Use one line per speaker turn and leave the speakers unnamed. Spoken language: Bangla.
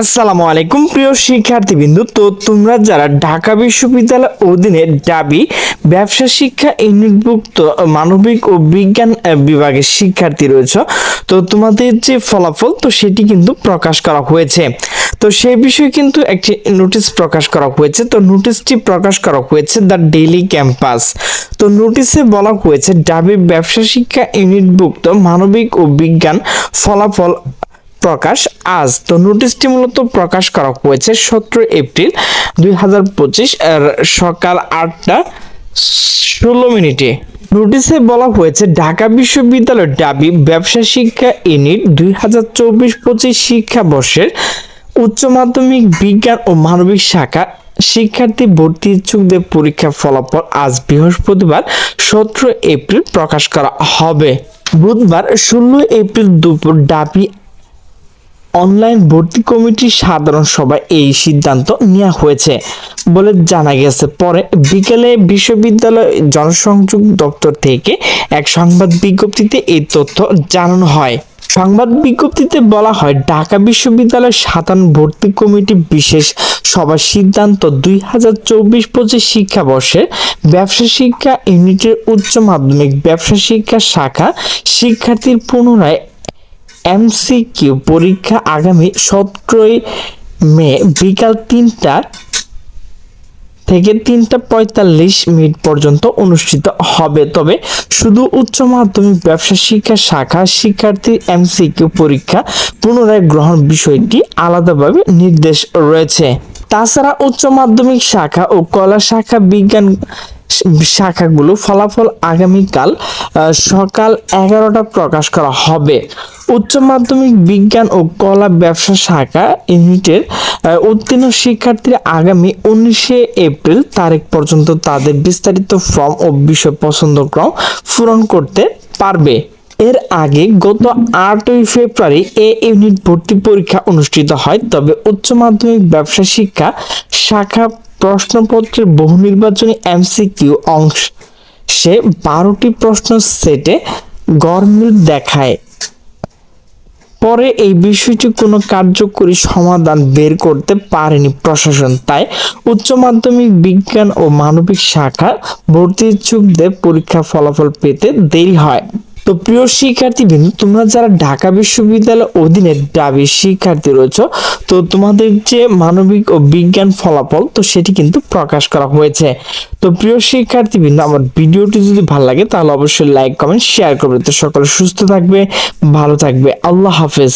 আসসালামু আলাইকুম, প্রিয় শিক্ষার্থীবৃন্দু। তো তোমরা যারা ঢাকা বিশ্ববিদ্যালয় অধীনে ডাবি ব্যবসা শিক্ষা ইউনিটভুক্ত মানবিক ও বিজ্ঞান বিভাগের শিক্ষার্থী রয়েছে, তো তোমাদের যে ফলাফল, তো সেটি কিন্তু প্রকাশ করা হয়েছে। তো সেই বিষয়ে কিন্তু একটি নোটিশ প্রকাশ করা হয়েছে। তো নোটিশটি প্রকাশ করা হয়েছে দ্য ডেইলি ক্যাম্পাস। তো নোটিশে বলা হয়েছে ডাবি ব্যবসা শিক্ষা ইউনিটভুক্ত মানবিক ও বিজ্ঞান ফলাফল প্রকাশ আজ। তো নোটিশটি মূলত প্রকাশ করা হয়েছে সতেরো এপ্রিল দুই হাজার পঁচিশ সকাল আটটা ষোলো মিনিটে। নোটিশে বলা হয়েছে, ঢাকা বিশ্ববিদ্যালয়ের ডাবি ব্যবসা শিক্ষা ইউনিট দুই হাজার চব্বিশ পঁচিশ শিক্ষাবর্ষের উচ্চ মাধ্যমিক বিজ্ঞান ও মানবিক শাখা শিক্ষার্থী ভর্তি ইচ্ছুকদের পরীক্ষার ফলাফল আজ বৃহস্পতিবার সতেরো এপ্রিল প্রকাশ করা হবে। বুধবার ষোলো এপ্রিল দুপুর ডাবি অনলাইন ভর্তি কমিটির সাধারণ সভায় এই সিদ্ধান্ত নেওয়া হয়েছে বলে জানা গেছে। পরে বিকেলে বিশ্ববিদ্যালয় জনসংযোগ দপ্তর থেকে এক সংবাদ বিজ্ঞপ্তিতে এই তথ্য জানানো হয়। সংবাদ বিজ্ঞপ্তিতে বলা হয়, ঢাকা বিশ্ববিদ্যালয় সাধারণ ভর্তি কমিটি বিশেষ সভার সিদ্ধান্ত দুই হাজার চব্বিশ পঁচিশ শিক্ষাবর্ষে ব্যবসা শিক্ষা ইউনিটের উচ্চ মাধ্যমিক ব্যবসা শিক্ষা শাখা শিক্ষার্থীর পুনরায় এমসিকিউ পরীক্ষা আগামী সতেরোই মে বিকাল তিনটা থেকে তিনটা পঁয়তাল্লিশ মিনিট পর্যন্ত অনুষ্ঠিত হবে। তবে শুধু উচ্চ মাধ্যমিক ব্যবসা শিক্ষা শাখা শিক্ষার্থী এমসিকিউ পরীক্ষা পুনরায় গ্রহণ বিষয়টি আলাদাভাবে নির্দেশ রয়েছে। তাছাড়া উচ্চ মাধ্যমিক শাখা ও কলা শাখা বিজ্ঞান শাখাগুলো ফলাফল আগামীকাল সকাল এগারোটা প্রকাশ করা হবে। উচ্চ মাধ্যমিক বিজ্ঞান ও কলা ব্যবসা শাখা ইউনিটের উত্তীর্ণ শিক্ষার্থীরা আগামী উনিশে এপ্রিল তারিখ পর্যন্ত তাদের বিস্তারিত ফর্ম ও বিষয় পছন্দক্রম পূরণ করতে পারবে। এর আগে গত আটই ফেব্রুয়ারি এ ইউনিট ভর্তি পরীক্ষা অনুষ্ঠিত হয়, তবে উচ্চ মাধ্যমিক ব্যবসা শিক্ষা শাখা প্রশ্নপত্রের বহু নির্বাচনী এমসিকিউ অংশে। বারোটি প্রশ্ন সেটে গরমিল দেখায়। পরে এই বিষয়টি কোনো কার্যকরী সমাধান বের করতে পারেনি প্রশাসন। তাই উচ্চ মাধ্যমিক বিজ্ঞান ও মানবিক শাখা ভর্তি ইচ্ছুকদের পরীক্ষা ফলাফল পেতে দেরি হয়। তো প্রিয় শিক্ষার্থী বিন্দু তোমরা যারা ঢাকা বিশ্ববিদ্যালয়ের অধীনে ডাবি শিক্ষার্থী রয়েছে, তো তোমাদের যে মানবিক ও বিজ্ঞান ফলাফল, তো সেটি কিন্তু প্রকাশ করা হয়েছে। তো প্রিয় শিক্ষার্থী বিন্দু আমার ভিডিওটি যদি ভালো লাগে, তাহলে অবশ্যই লাইক, কমেন্ট, শেয়ার করবে। তো সকলে সুস্থ থাকবে, ভালো থাকবে। আল্লাহ হাফেজ।